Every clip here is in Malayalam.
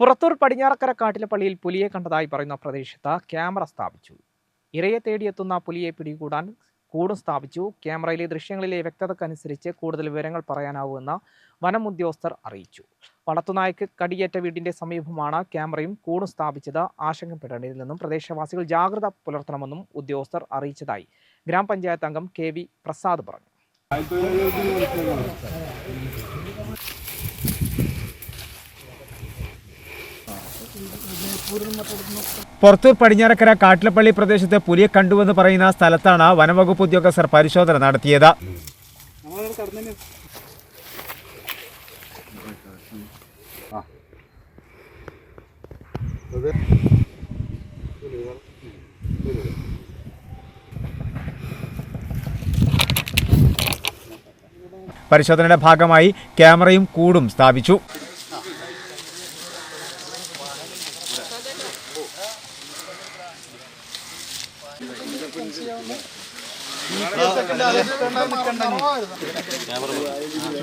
പുറത്തൂർ പടിഞ്ഞാറക്കര കാട്ടിലപ്പള്ളിയിൽ പുലിയെ കണ്ടതായി പറയുന്ന പ്രദേശത്ത് ക്യാമറ സ്ഥാപിച്ചു. ഇരയെ തേടിയെത്തുന്ന പുലിയെ പിടികൂടാൻ കൂടും സ്ഥാപിച്ചു. ക്യാമറയിലെ ദൃശ്യങ്ങളിലെ വ്യക്തതക്കനുസരിച്ച് കൂടുതൽ വിവരങ്ങൾ പറയാനാവുമെന്ന് വനം ഉദ്യോഗസ്ഥർ അറിയിച്ചു. വളർത്തുനായ്ക്ക് കടിയേറ്റ വീടിന്റെ സമീപമാണ് ക്യാമറയും കൂടും സ്ഥാപിച്ചത്. ആശങ്കപ്പെടേണ്ടതിൽ നിന്നും പ്രദേശവാസികൾ ജാഗ്രത പുലർത്തണമെന്നും ഉദ്യോഗസ്ഥർ അറിയിച്ചതായി ഗ്രാമപഞ്ചായത്ത് അംഗം കെ പ്രസാദ് പറഞ്ഞു. പുറത്തൂർ പടിഞ്ഞാറക്കര കാട്ടിലപ്പള്ളി പ്രദേശത്ത് പുലിയെ കണ്ടുവെന്ന് പറയുന്ന സ്ഥലത്താണ് വനംവകുപ്പ് ഉദ്യോഗസ്ഥർ പരിശോധന നടത്തിയത്. പരിശോധനയുടെ ഭാഗമായി ക്യാമറയും കൂടും സ്ഥാപിച്ചു.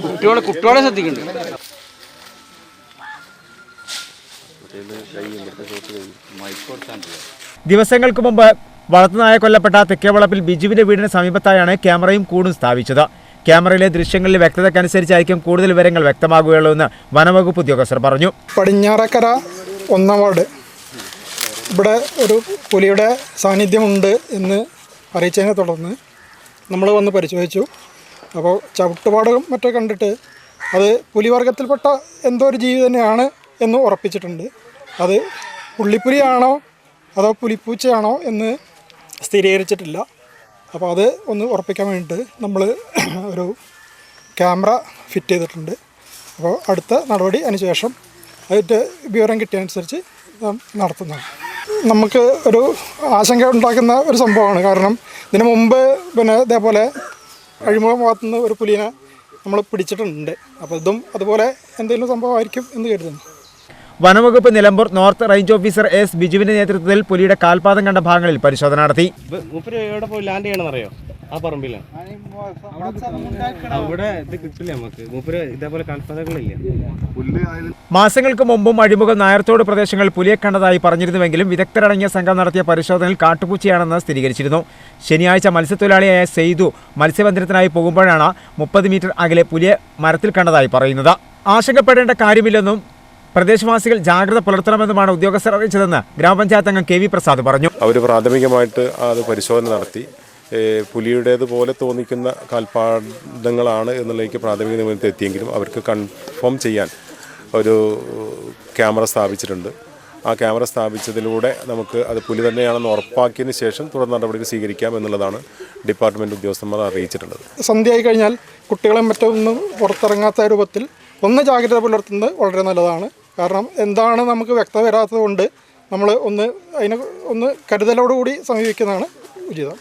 കുട്ടികളെ കുട്ടികളെ ശ്രദ്ധിക്കുന്നുണ്ട് ദിവസങ്ങൾക്ക് മുമ്പ് വളർത്തുനായ കൊല്ലപ്പെട്ട തെക്കേവളപ്പിൽ ബിജുവിന്റെ വീടിന് സമീപത്തായാണ് ക്യാമറയും കൂടും സ്ഥാപിച്ചത്. ക്യാമറയിലെ ദൃശ്യങ്ങളിലെ വ്യക്തതക്കനുസരിച്ചായിരിക്കും കൂടുതൽ വിവരങ്ങൾ വ്യക്തമാകുകയുള്ളൂ എന്ന് വനവകുപ്പ് ഉദ്യോഗസ്ഥർ പറഞ്ഞു. പടിഞ്ഞാറക്കര ഒന്നാം വാർഡ് ഇവിടെ ഒരു പുലിയുടെ സാന്നിധ്യമുണ്ട് എന്ന് അറിയിച്ചതിനെ തുടർന്ന് നമ്മൾ വന്ന് പരിശോധിച്ചു. അപ്പോൾ ചവിട്ടുപാടും മറ്റോ കണ്ടിട്ട് അത് പുലിവർഗത്തിൽപ്പെട്ട എന്തോ ഒരു ജീവി തന്നെയാണ് എന്ന് ഉറപ്പിച്ചിട്ടുണ്ട്. അത് പുള്ളിപ്പുലിയാണോ അതോ പുലിപ്പൂച്ചയാണോ എന്ന് സ്ഥിരീകരിച്ചിട്ടില്ല. അപ്പോൾ അത് ഒന്ന് ഉറപ്പിക്കാൻ വേണ്ടിയിട്ട് നമ്മൾ ഒരു ക്യാമറ ഫിറ്റ് ചെയ്തിട്ടുണ്ട്. അപ്പോൾ അടുത്ത നടപടി അതിനുശേഷം അതിന്റെ വിവരം കിട്ടിയതനുസരിച്ച് നാം നടത്തുന്നതാണ്. നമുക്ക് ഒരു ആശങ്ക ഉണ്ടാക്കുന്ന ഒരു സംഭവമാണ്. കാരണം ഇതിന് മുമ്പ് പിന്നെ ഇതേപോലെ അഴിമുഖം ഭാഗത്തുനിന്ന് ഒരു പുലിനെ നമ്മൾ പിടിച്ചിട്ടുണ്ട്. അപ്പോൾ ഇതും അതുപോലെ എന്തെങ്കിലും സംഭവമായിരിക്കും എന്ന് കരുതുന്നു. വനവകുപ്പ് Nilambur north range officer S ബിജുവിന്റെ നേതൃത്വത്തിൽ പുലിയുടെ കാൽപാദം കണ്ട ഭാഗങ്ങളിൽ പരിശോധന നടത്തി. മൂപ്പര് എവിടെ പോയി ലാൻഡ് ചെയ്യണമെന്ന് അറിയോ ആ പറമ്പിലാണ് അവിടെ ഇത് കിട്ടില്ല നമുക്ക്. മൂപ്പര് ഇതേപോലെ കാൽപാതകളില്ല മാസങ്ങൾക്ക് മുമ്പും അഴിമുഖം നായർത്തോട് പ്രദേശങ്ങൾ പുലിയെ കണ്ടതായി പറഞ്ഞിരുന്നുവെങ്കിലും വിദഗ്ധരടങ്ങിയ സംഘം നടത്തിയ പരിശോധനയിൽ കാട്ടുപൂച്ചയാണെന്ന് സ്ഥിരീകരിച്ചിരുന്നു. ശനിയാഴ്ച മത്സ്യത്തൊഴിലാളിയായ സെയ്തു മത്സ്യബന്ധനത്തിനായി പോകുമ്പോഴാണ് മുപ്പത് മീറ്റർ അകലെ പുലിയെ മരത്തിൽ കണ്ടതായി പറയുന്നത്. ആശങ്കപ്പെടേണ്ട കാര്യമില്ലെന്നും പ്രദേശവാസികൾ ജാഗ്രത പുലർത്തണമെന്നുമാണ് ഉദ്യോഗസ്ഥർ അറിയിച്ചതെന്ന് ഗ്രാമപഞ്ചായത്ത് അംഗം കെ വി പ്രസാദ് പറഞ്ഞു. അവർ പ്രാഥമികമായിട്ട് അത് പരിശോധന നടത്തി. പുലിയുടേതുപോലെ തോന്നിക്കുന്ന കാൽപ്പാടങ്ങളാണ് എന്നുള്ളതിലേക്ക് പ്രാഥമിക നിഗമനത്തിൽ എത്തിയെങ്കിലും അവർക്ക് കൺഫേം ചെയ്യാൻ ഒരു ക്യാമറ സ്ഥാപിച്ചിട്ടുണ്ട്. ആ ക്യാമറ സ്ഥാപിച്ചതിലൂടെ നമുക്ക് അത് പുലി തന്നെയാണെന്ന് ഉറപ്പാക്കിയതിന് ശേഷം തുടർ നടപടികൾ സ്വീകരിക്കാം എന്നുള്ളതാണ് ഡിപ്പാർട്ട്മെന്റ് ഉദ്യോഗസ്ഥന്മാർ അറിയിച്ചിട്ടുള്ളത്. സന്ധ്യയായി കഴിഞ്ഞാൽ കുട്ടികളെ മറ്റൊന്നും പുറത്തിറങ്ങാത്ത രൂപത്തിൽ ഒന്ന് ജാഗ്രത പുലർത്തുന്നത് വളരെ നല്ലതാണ്. കാരണം എന്താണ് നമുക്ക് വ്യക്തത വരാത്തത് കൊണ്ട് നമ്മൾ ഒന്ന് അതിനെ ഒന്ന് കരുതലോടുകൂടി സമീപിക്കുന്നതാണ് ഉചിതം.